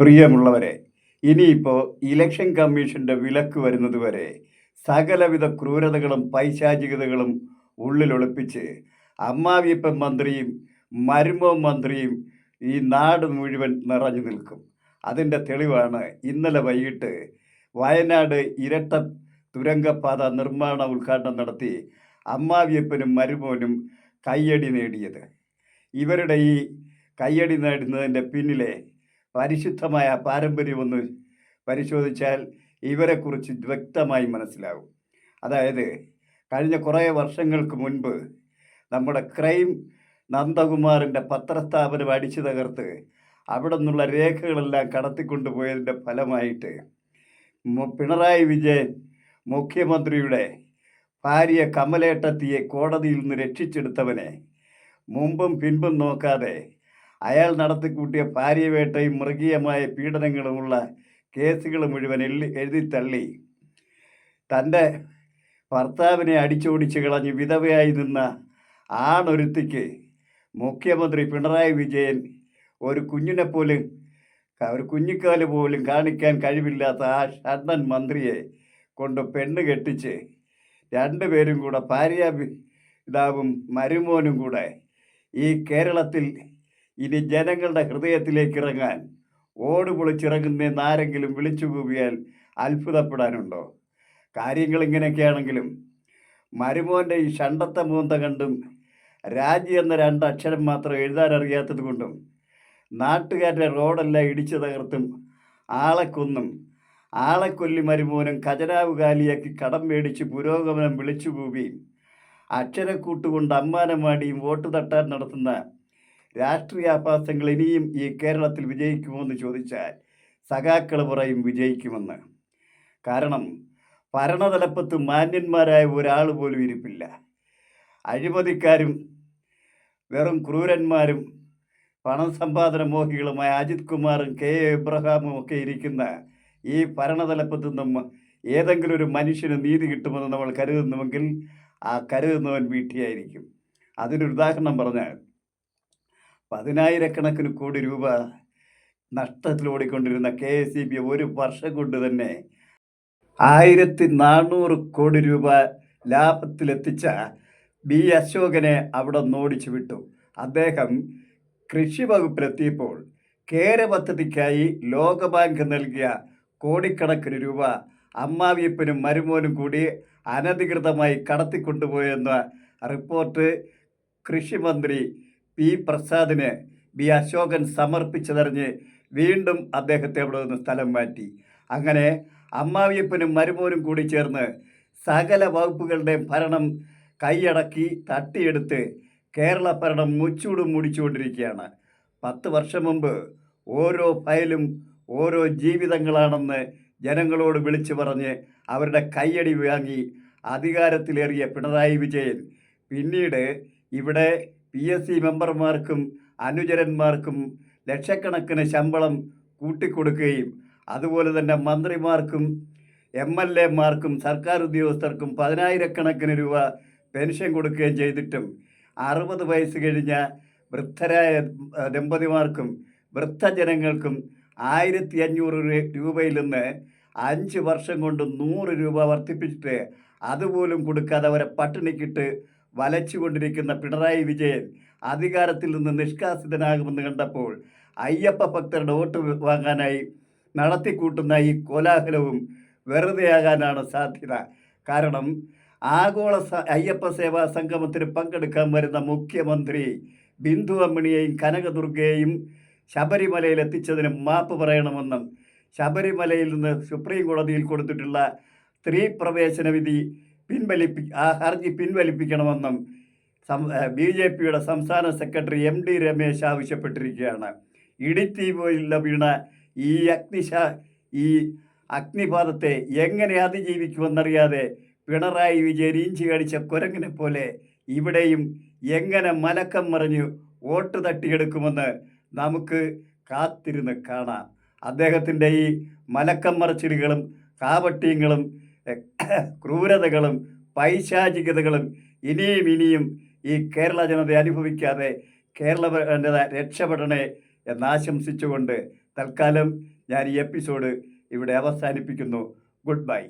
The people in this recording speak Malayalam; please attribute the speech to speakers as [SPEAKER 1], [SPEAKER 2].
[SPEAKER 1] പ്രിയമുള്ളവരെ ഇനിയിപ്പോൾ ഇലക്ഷൻ കമ്മീഷന്റെ വിലക്ക് വരുന്നതുവരെ സകലവിധ ക്രൂരതകളും പൈശാചികതകളും ഉള്ളിലൊളിപ്പിച്ച് അമ്മാവിയപ്പൻ മന്ത്രിയും മരുമോ മന്ത്രിയും ഈ നാട് മുഴുവൻ നിറഞ്ഞു നിൽക്കും. അതിന്റെ തെളിവാണ് ഇന്നലെ വൈകിട്ട് വയനാട് ഇരട്ട തുരങ്കപാത നിർമ്മാണ ഉദ്ഘാടനം നടത്തി അമ്മാവിയപ്പനും മരുമോനും കയ്യടി നേടിയത്. ഇവരുടെ ഈ കയ്യടി നേടുന്നതിന്റെ പിന്നിലെ പരിശുദ്ധമായ പാരമ്പര്യമൊന്ന് പരിശോധിച്ചാൽ ഇവരെക്കുറിച്ച് വ്യക്തമായി മനസ്സിലാവും. അതായത് കഴിഞ്ഞ കുറേ വർഷങ്ങൾക്ക് മുൻപ് നമ്മുടെ ക്രൈം നന്ദകുമാറിന്റെ പത്രസ്ഥാപനം അടിച്ചു തകർത്ത് അവിടെ നിന്നുള്ള രേഖകളെല്ലാം കടത്തിക്കൊണ്ടുപോയതിന്റെ ഫലമായിട്ട് പിണറായി വിജയൻ മുഖ്യമന്ത്രിയുടെ ഭാര്യ കമലേട്ടത്തിയെ കോടതിയിൽ നിന്ന് രക്ഷിച്ചെടുത്തവനെ മുമ്പും പിൻപും നോക്കാതെ അയാൾ നടത്തിക്കൂട്ടിയ ഭാര്യവേട്ടയും മൃഗീയമായ പീഡനങ്ങളുമുള്ള കേസുകൾ മുഴുവൻ എള്ളി എഴുതിത്തള്ളി തന്റെ ഭർത്താവിനെ അടിച്ചോടിച്ച് കളഞ്ഞ് വിധവയായി നിന്ന ആണൊരുത്തിക്ക് മുഖ്യമന്ത്രി പിണറായി വിജയൻ ഒരു കുഞ്ഞിനെ പോലും ഒരു കുഞ്ഞിക്കാൽ പോലും കാണിക്കാൻ കഴിവില്ലാത്ത ആ ഷണ്ണൻ മന്ത്രിയെ കൊണ്ട് പെണ്ണ് കെട്ടിച്ച് രണ്ടുപേരും കൂടെ ഭാര്യ ഇതാവും മരുമോനും കൂടെ ഈ കേരളത്തിൽ ഇനി ജനങ്ങളുടെ ഹൃദയത്തിലേക്ക് ഇറങ്ങാൻ ഓട് പൊളിച്ചിറങ്ങുന്നതെന്ന് ആരെങ്കിലും വിളിച്ചു കൂവിയാൽ അത്ഭുതപ്പെടാനുണ്ടോ? കാര്യങ്ങൾ ഇങ്ങനെയൊക്കെയാണെങ്കിലും മരുമോന്റെ ഈ ഷണ്ടത്തെ മൂന്ത കണ്ടും രാജി എന്ന രണ്ട് അക്ഷരം മാത്രം എഴുതാൻ അറിയാത്തത് കൊണ്ടും നാട്ടുകാരുടെ റോഡെല്ലാം ഇടിച്ചു തകർത്തും ആളെ കൊന്നും ആളെ കൊല്ലി മരുമോനും ഖജനാവ് കാലിയാക്കി കടം മേടിച്ച് പുരോഗമനം വിളിച്ചു കൂപിയും അക്ഷരക്കൂട്ടുകൊണ്ട് അമ്മാനമാടിയും വോട്ട് തട്ടാൻ നടത്തുന്ന രാഷ്ട്രീയാഭാസങ്ങൾ ഇനിയും ഈ കേരളത്തിൽ വിജയിക്കുമോ എന്ന് ചോദിച്ചാൽ സഖാക്കൾ പറയും വിജയിക്കുമെന്ന്. കാരണം ഭരണതലപ്പത്ത് മാന്യന്മാരായ ഒരാൾ പോലും ഇരിപ്പില്ല. അഴിമതിക്കാരും വെറും ക്രൂരന്മാരും പണം സമ്പാദന മോഹികളുമായ അജിത് കുമാറും കെ എ എബ്രഹാമും ഒക്കെ ഇരിക്കുന്ന ഈ ഭരണതലപ്പത്ത് നിന്നും ഏതെങ്കിലും ഒരു മനുഷ്യന് നീതി കിട്ടുമെന്ന് നമ്മൾ കരുതുന്നുവെങ്കിൽ ആ കരുതുന്നവൻ വീട്ടിയായിരിക്കും. അതിനൊരു ഉദാഹരണം പറഞ്ഞാൽ പതിനായിരക്കണക്കിന് കോടി രൂപ നഷ്ടത്തിലോടിക്കൊണ്ടിരുന്ന കെ എസ് ഇ ബി ഒരു വർഷം കൊണ്ട് തന്നെ ആയിരത്തി നാനൂറ് കോടി രൂപ ലാഭത്തിലെത്തിച്ച ബി അശോകനെ അവിടെ നോടിച്ചു വിട്ടു. അദ്ദേഹം കൃഷി വകുപ്പിലെത്തിയപ്പോൾ കേര പദ്ധതിക്കായി ലോകബാങ്ക് നൽകിയ കോടിക്കണക്കിന് രൂപ അമ്മാവിയപ്പനും മരുമോനും കൂടി അനധികൃതമായി കടത്തിക്കൊണ്ടുപോയെന്ന റിപ്പോർട്ട് കൃഷിമന്ത്രി പി പ്രസാദിന് ബി അശോകൻ സമർപ്പിച്ചതറിഞ്ഞ് വീണ്ടും അദ്ദേഹത്തെ അവിടെ നിന്ന് സ്ഥലം മാറ്റി. അങ്ങനെ അമ്മാവിയപ്പനും മരുമോനും കൂടി ചേർന്ന് സകല വകുപ്പുകളുടെയും ഭരണം കൈയടക്കി തട്ടിയെടുത്ത് കേരള ഭരണം മുച്ചൂടും മുടിച്ചുകൊണ്ടിരിക്കുകയാണ്. പത്ത് വർഷം മുമ്പ് ഓരോ ഫയലും ഓരോ ജീവിതങ്ങളാണെന്ന് ജനങ്ങളോട് വിളിച്ചു പറഞ്ഞ് അവരുടെ കൈയടി വാങ്ങി അധികാരത്തിലേറിയ പിണറായി വിജയൻ പിന്നീട് ഇവിടെ പി എസ് സി മെമ്പർമാർക്കും അനുചരന്മാർക്കും ലക്ഷക്കണക്കിന് ശമ്പളം കൂട്ടിക്കൊടുക്കുകയും അതുപോലെ തന്നെ മന്ത്രിമാർക്കും എം എൽ എമാർക്കും സർക്കാർ ഉദ്യോഗസ്ഥർക്കും പതിനായിരക്കണക്കിന് രൂപ പെൻഷൻ കൊടുക്കുകയും ചെയ്തിട്ടും അറുപത് വയസ്സ് കഴിഞ്ഞ വൃദ്ധരായ ദമ്പതിമാർക്കും വൃദ്ധജനങ്ങൾക്കും ആയിരത്തി അഞ്ഞൂറ് രൂപയിൽ നിന്ന് അഞ്ച് വർഷം കൊണ്ട് നൂറ് രൂപ വർദ്ധിപ്പിച്ചിട്ട് അതുപോലും കൊടുക്കാതെ അവരെ പട്ടിണിക്കിട്ട് വലച്ചുകൊണ്ടിരിക്കുന്ന പിണറായി വിജയൻ അധികാരത്തിൽ നിന്ന് നിഷ്കാസിതനാകുമെന്ന് കണ്ടപ്പോൾ അയ്യപ്പ ഭക്തരുടെ വോട്ട് വാങ്ങാനായി നടത്തിക്കൂട്ടുന്ന ഈ കോലാഹലവും വെറുതെയാകാനാണ് സാധ്യത. കാരണം ആഗോള അയ്യപ്പ സേവാ സംഗമത്തിന് പങ്കെടുക്കാൻ വരുന്ന മുഖ്യമന്ത്രി ബിന്ദു അമ്മിണിയെയും കനകദുർഗയെയും ശബരിമലയിൽ എത്തിച്ചതിന് മാപ്പ് പറയണമെന്നും ശബരിമലയിൽ നിന്ന് സുപ്രീം കോടതിയിൽ കൊടുത്തിട്ടുള്ള സ്ത്രീ പ്രവേശന വിധി പിൻവലിപ്പി ആ ഹർജി പിൻവലിപ്പിക്കണമെന്നും ബി ജെ പിയുടെ സംസ്ഥാന സെക്രട്ടറി എം ഡി രമേശ് ആവശ്യപ്പെട്ടിരിക്കുകയാണ്. ഇടിത്തീവിൽ വീണ ഈ അഗ്നിശ ഈ അഗ്നിപാതത്തെ എങ്ങനെ അതിജീവിക്കുമെന്നറിയാതെ പിണറായി വിജയൻ ഇഞ്ചി കടിച്ച കുരങ്ങിനെ പോലെ ഇവിടെയും എങ്ങനെ മലക്കം മറിഞ്ഞ് വോട്ട് തട്ടിയെടുക്കുമെന്ന് നമുക്ക് കാത്തിരുന്ന് കാണാം. അദ്ദേഹത്തിന്റെ ഈ മലക്കം മറച്ചിലുകളും കാപട്യങ്ങളും ക്രൂരതകളും പൈശാചികതകളും ഇനിയും ഇനിയും ഈ കേരള ജനത അനുഭവിക്കാതെ കേരള രക്ഷപ്പെടണേ എന്നാശംസിച്ചുകൊണ്ട് തൽക്കാലം ഞാൻ ഈ എപ്പിസോഡ് ഇവിടെ അവസാനിപ്പിക്കുന്നു. Good bye.